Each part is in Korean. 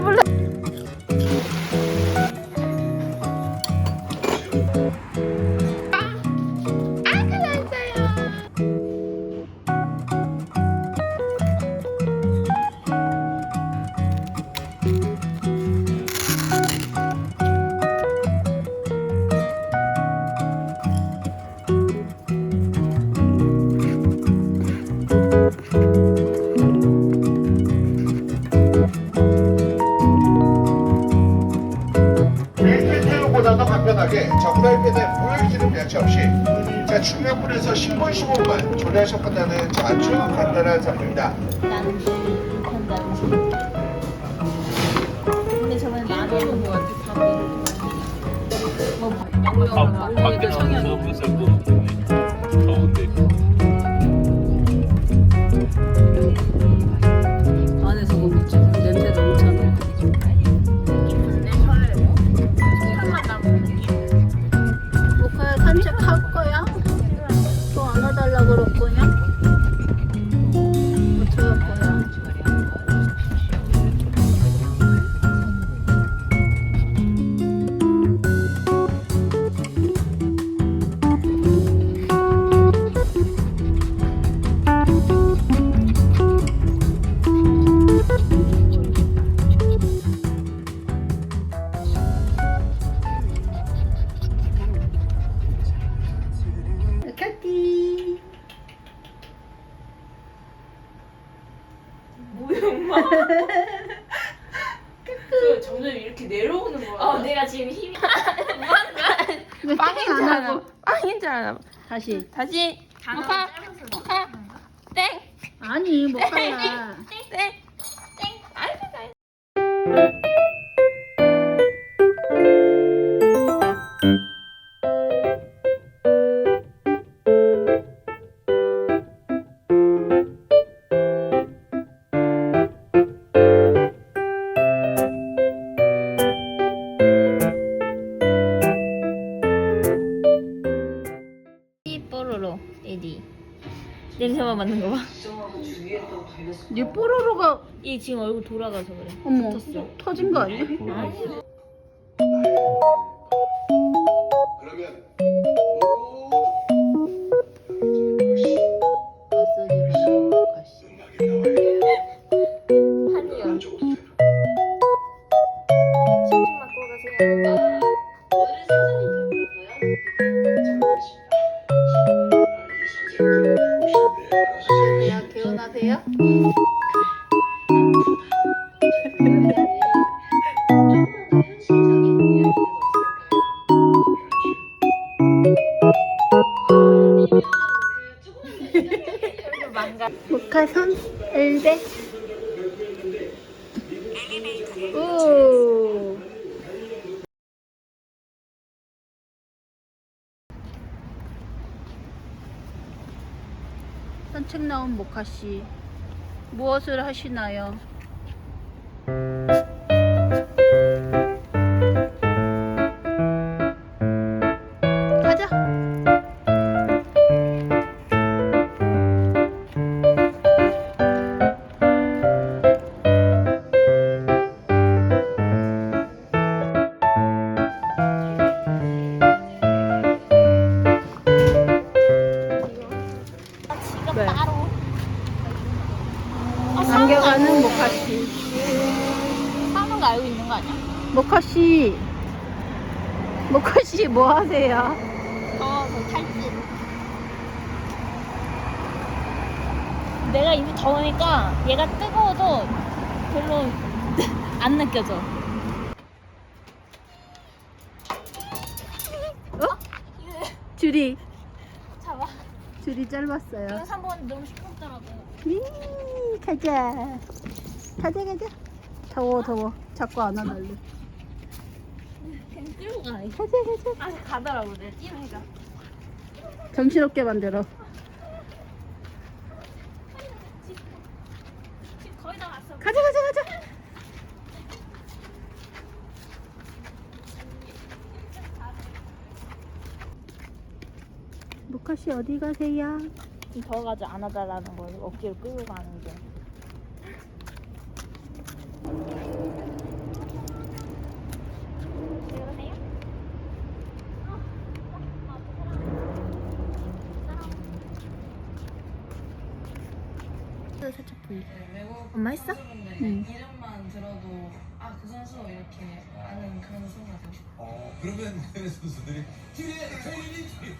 씹을래? 아, 밖에 나가서 너무 쌀거 그 점점 이렇게 내려오는 거야. 어, 내가 지금 힘이 빵인 줄 알고 빵인 줄 알아. 다시 다시. 모카 모카 땡. 아니 못 갈라. 땡, 땡. 알겠어, 알겠어. 돌아가서 그래. 어머 붙었어. 터진 거 아니야? 그러면 모카씨 무엇을 하시나요? 뭐 하세요? 더워서 탈진. 내가 입이 더우니까 얘가 뜨거워도 별로 안 느껴져. 어? 줄이 잡아. 줄이 짧았어요 이거 3번 너무 시끄럽더라고. 이, 가자 가자 가자 더워 더워 자꾸 안아달래 그냥. 가자 가자 아 가더라고 내 뛰어니까. 정신없게 만들어 지금 거의. 가자 가자 가자 모카씨 어디 가세요? 좀 더워가지고 안아달라는 걸 억지로 끌고 가는 게. 살짝 보이. 네, 외국 엄마 했어? 선수분들 응. 이름만 들어도 아 그 선수 이렇게 아는 그런 선수가 되고 어, 그러면 해외 선수들이 뒤에 트레이닝 뒤에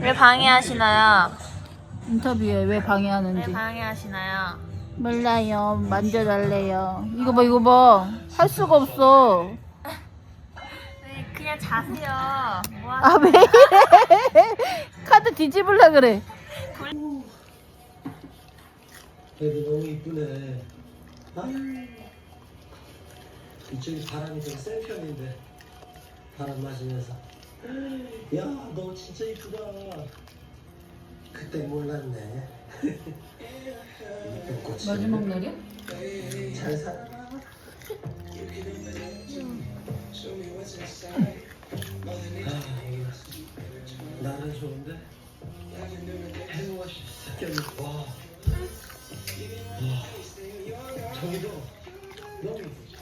왜 방해하시나요? 인터뷰에 왜 왜 방해하는지. 방해하시나요? 몰라요. 만져달래요. 이거 봐 이거 봐할 수가 없어. 네, 그냥 자세요. 뭐아왜 이래? 카드 뒤집을라 그래 그래도 너무 이쁘네. 아유. 이쪽이 바람이 좀 센 편인데 바람 맞으면서. 야, 너 진짜 이쁘다. 그때 몰랐네. 이쁜 꽃이. 마지막 날이야? 잘 살아. 아, 나는 좋은데 해놓아 진짜 와. 와. 저기도 너무 이쁘지.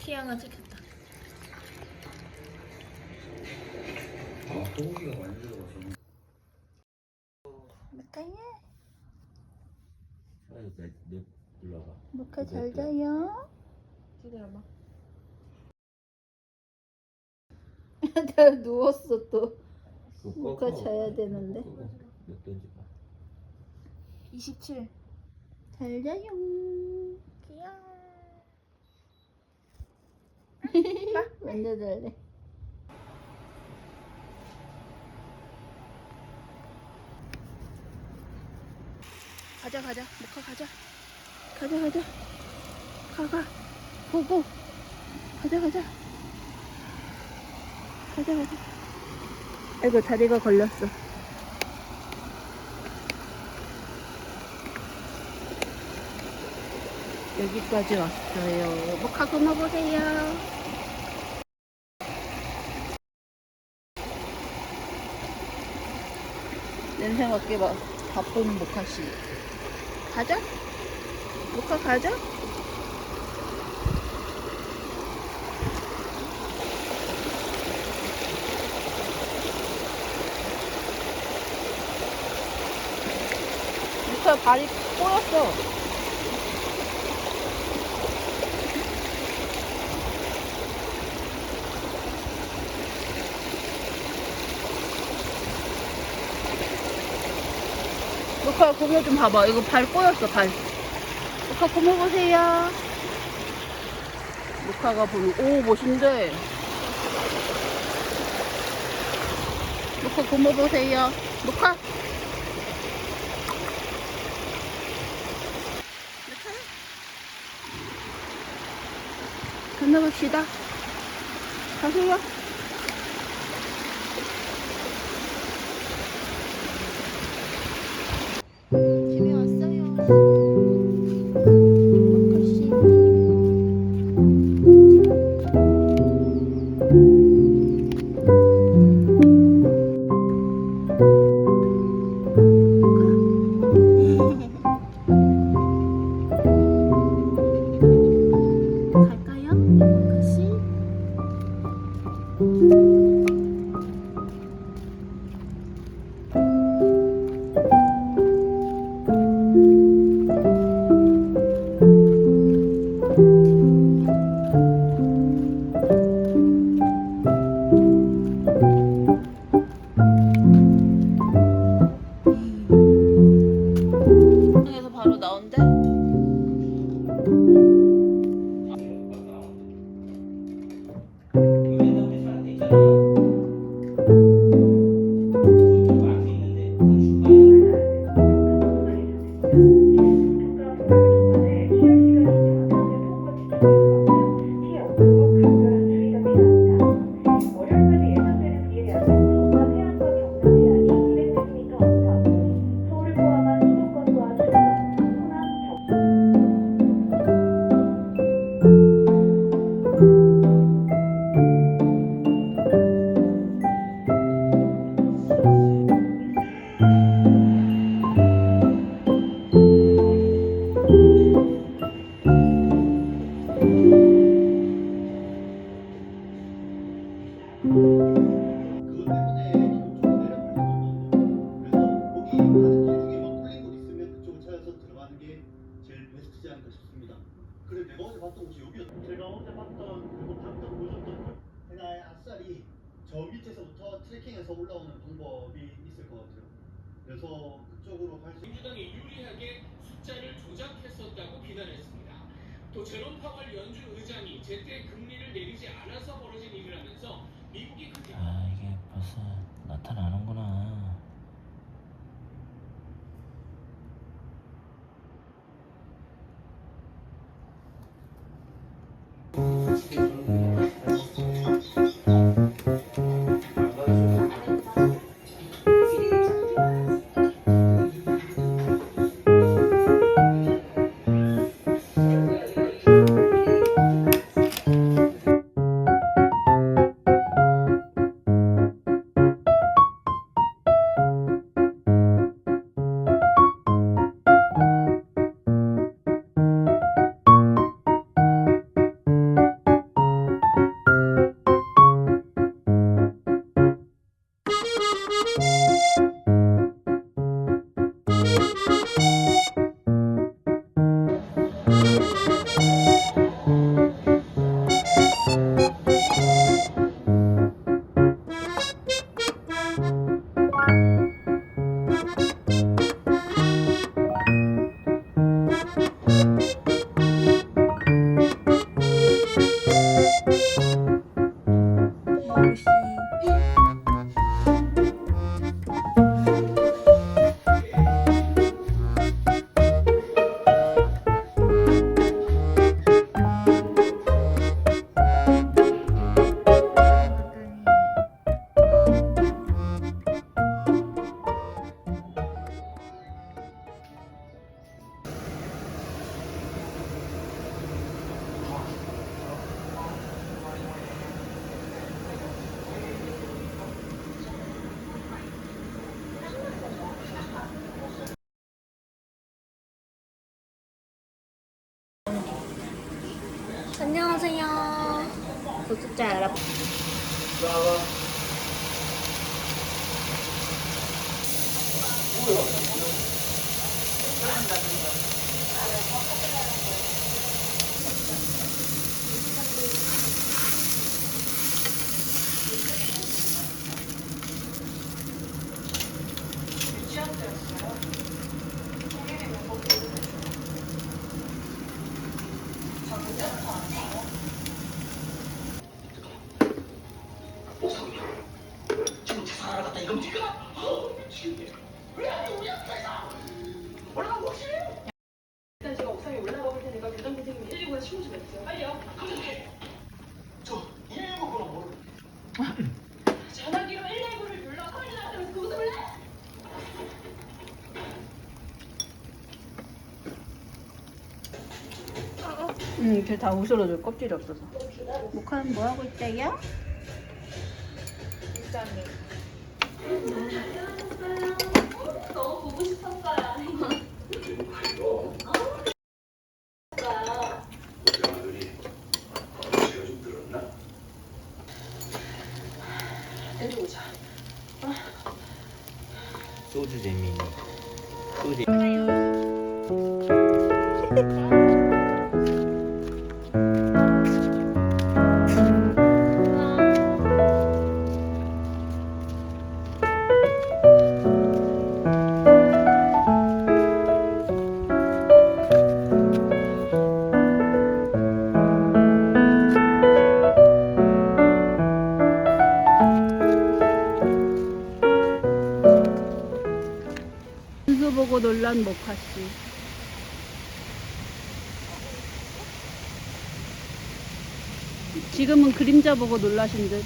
키양아 찍혔다. 아, 소고기가 많이 들어가서. 아니, 내, 내 불러봐. 녹화 잘 자요 기다려봐. 나 누웠어 또. 꺾어. 자야 되는데? 몇 던지 봐. 27 잘 자요. 귀여워. 만져달래. 가자 가자. 녹화 가자. 가자 가자. 가가 보고. 가자 가자. 가자 가자. 아이고 다리가 걸렸어. 여기까지 왔어요. 녹화 끊어보세요. 냄새 맡게 봐. 바쁜 목화씨. 가자? 목화 가자 발이 꼬였어 녹화 고모 좀 봐봐. 이거 발 꼬였어, 발. 녹화 고모 보세요. 녹화가 보면, 오, 멋있는데. 녹화 고모 보세요. 녹화. 건너갑시다. 가세요. 또 제롬 파월 연준 의장이 제때 금리를 내리지 않아서 벌어진 일이라면서 미국이 크게 아 이게 벌써 나타나는구나. 안녕하세요. 구독자 여러분. 일단 제가 옥상에 올라가 볼 테니까 교장 선생님 119에 신고 좀 해주세요. 빨리요. 전화기로 119를 눌러 소리 나면서 그 웃음을 내? 응, 걔다 웃으러줘. 껍질이 없어서. 목화는 뭐 하고 있대요? 너무 보고 싶었어요. 놀란 모카씨. 지금은 그림자 보고 놀라신 듯.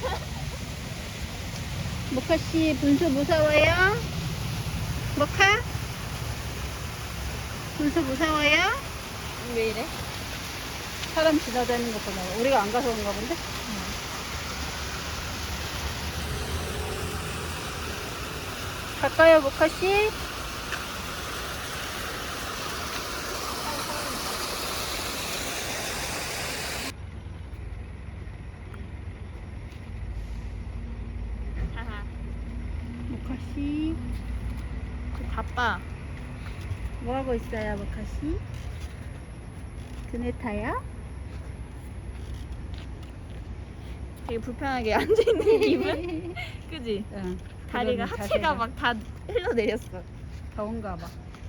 모카씨, 분수 무서워요? 모카? 분수 무서워요? 왜 이래? 사람 지나다니는 거 보나 봐. 우리가 안 가서 그런가 본데? 갈까요, 모카씨? 모카씨. 바빠. 뭐 하고 있어요, 모카씨? 그네 타요? 되게 불편하게 앉아있는 기분? 그지? 응. 다리가 그러네, 하체가 자세가. 막 다 흘러내렸어. 더운가 봐.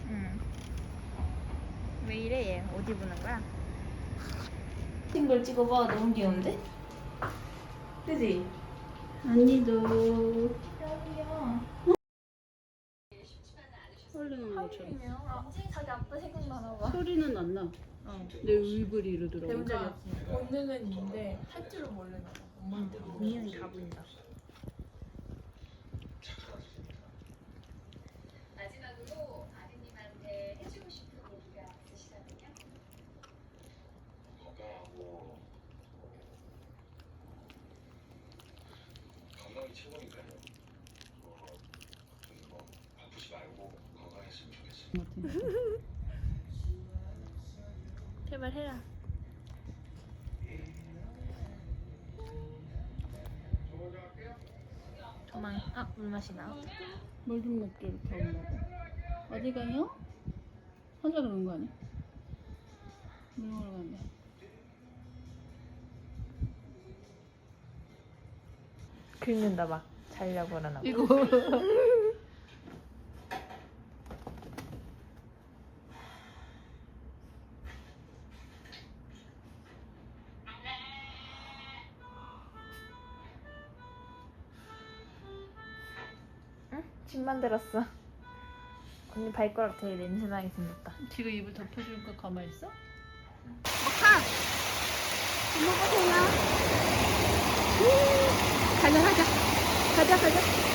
응. 왜 이래 얘? 옷 입는 거야? 걸 찍어봐. 너무 귀여운데? 그지? 언니도 귀여워. 헐링한 것처럼. 아, 자기 아빠 생각나나 봐. 소리는 안 나. 내 울부리로 들어. 배운 적이 없어. 본능은 있는데 할 줄은 모르나 봐. 엄마한테 분명히 다 보인다. 마지막으로 아드님한테 해주고 싶은 얘기가 있으시다면요? 건강하고 건강이 최고니까요. 어, 뭐 아프지 말고 건강했으면 좋겠어요. 제발 해라. 도망. 아, 물 마시나? 물 좀 먹게 이렇게 엄마가. 어디 가요? 혼자 그런 거 아니야? 물 먹으러 간다. 긁는다 막. 자려고 그러나 봐. 이거 침 만들었어. 언니 발가락 되게 냄새나게 생겼다. 지금 입을 덮어주니까 가만히 있어? 가자 가자 가자 가자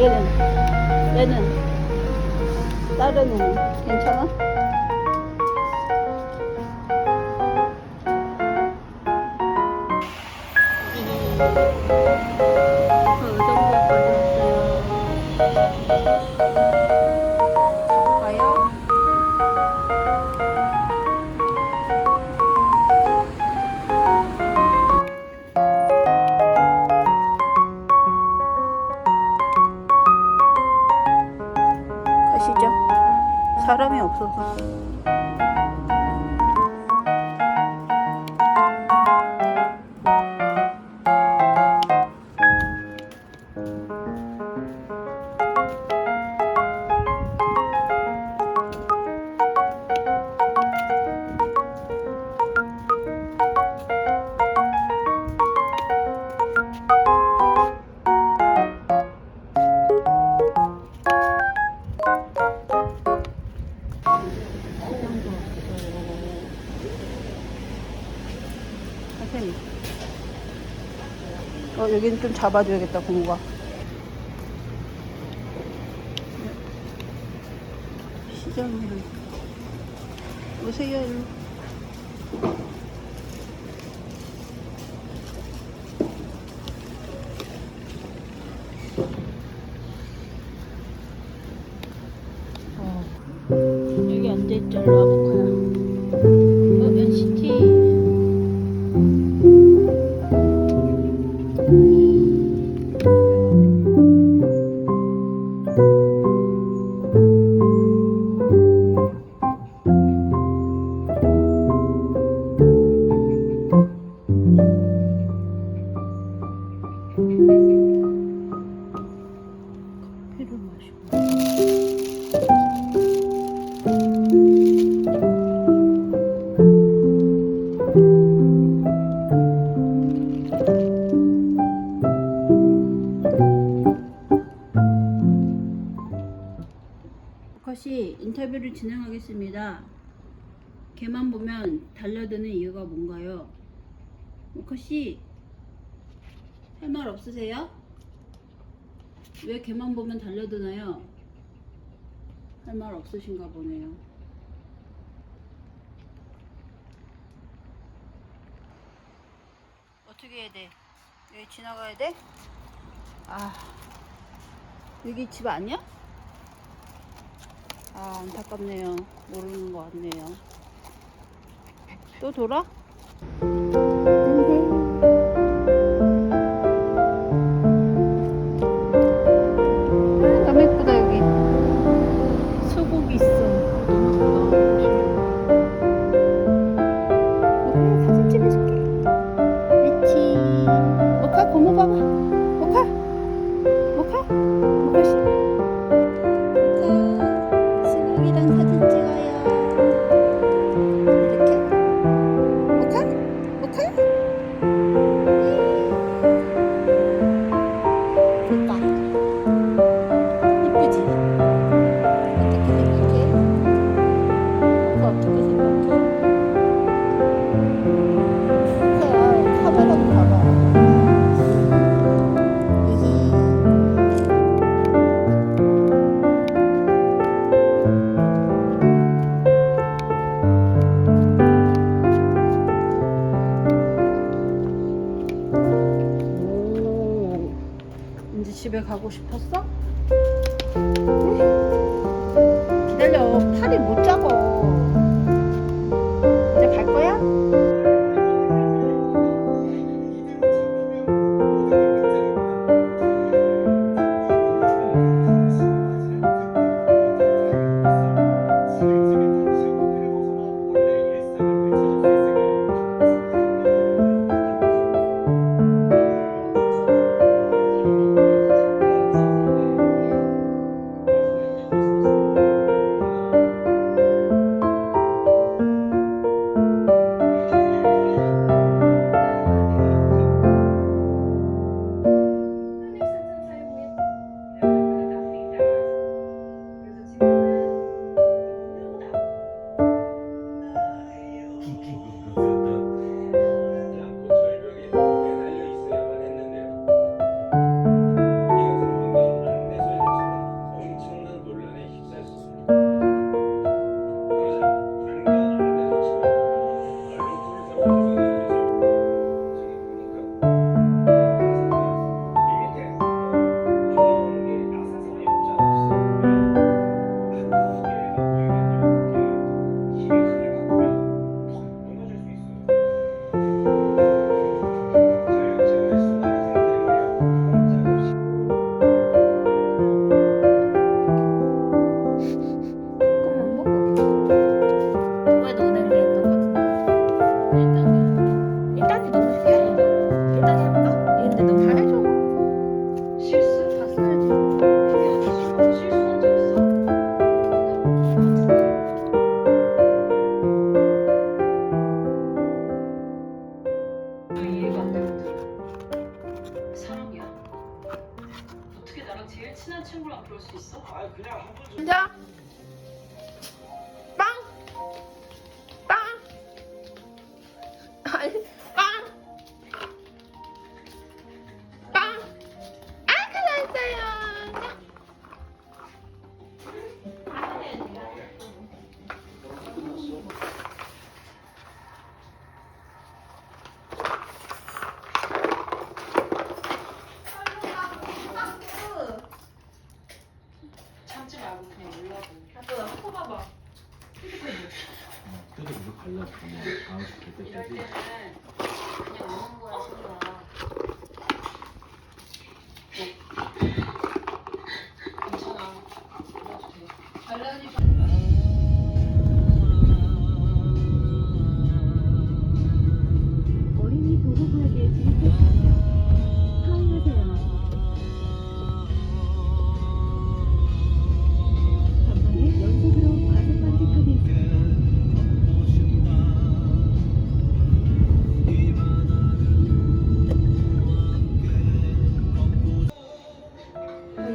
얘는 얘는 다른 애는 괜찮아? 저 여기는 좀 잡아줘야겠다, 고모가. 시장으로. 오세요, 일로. 컷이 할말 없으세요? 왜 걔만 보면 달려드나요? 할 말 없으신가 보네요. 어떻게 해야 돼? 여기 지나가야 돼? 아 여기 집 아니야? 아 안타깝네요. 모르는 것 같네요. 또 돌아? 아, 집에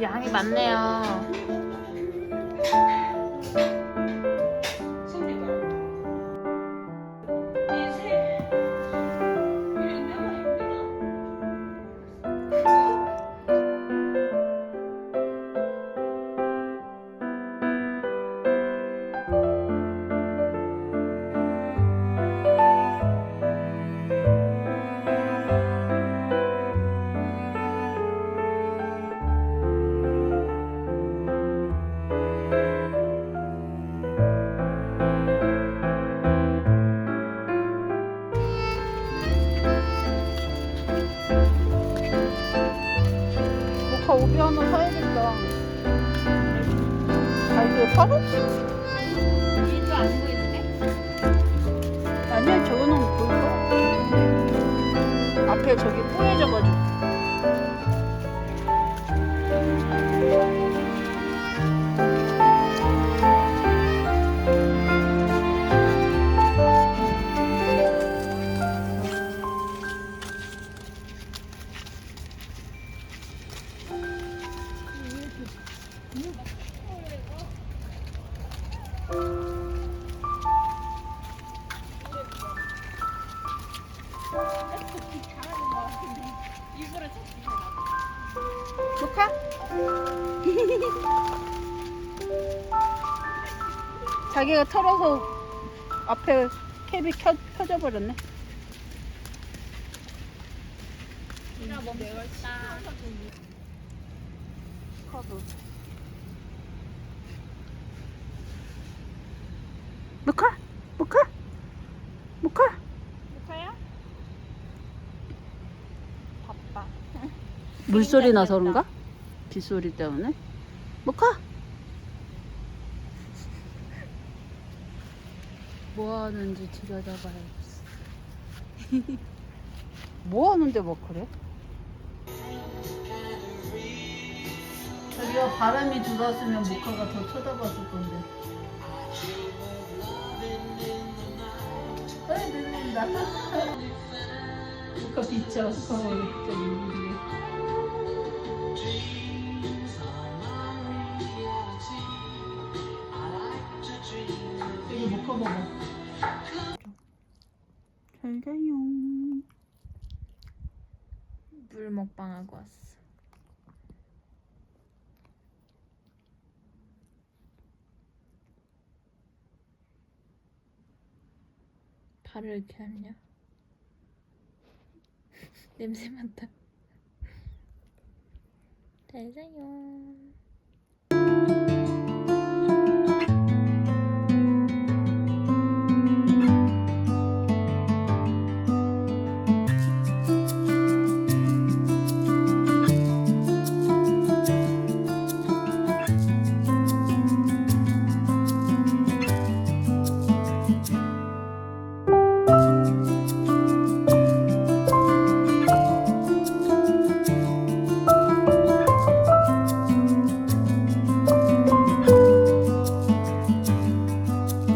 양이 많네요. 앞에 저기 뿌얘져가지고. 버렸네. 카드. 모카? 모카? 모카? 모카야? 바빠. 물소리 나서 그런가? 빗소리 때문에? 모카? 뭐 하는지 들여다봐야겠어. 뭐 하는데 뭐 그래? 저기가 바람이 들어왔으면 모카가 더 쳐다봤을 건데. 아이, 들린다. 모카 비쳐. 거울 저기 위에. 잘 자요. 물 먹방하고 왔어. 발을 이렇게 하냐? 냄새 맡다. 잘 자요.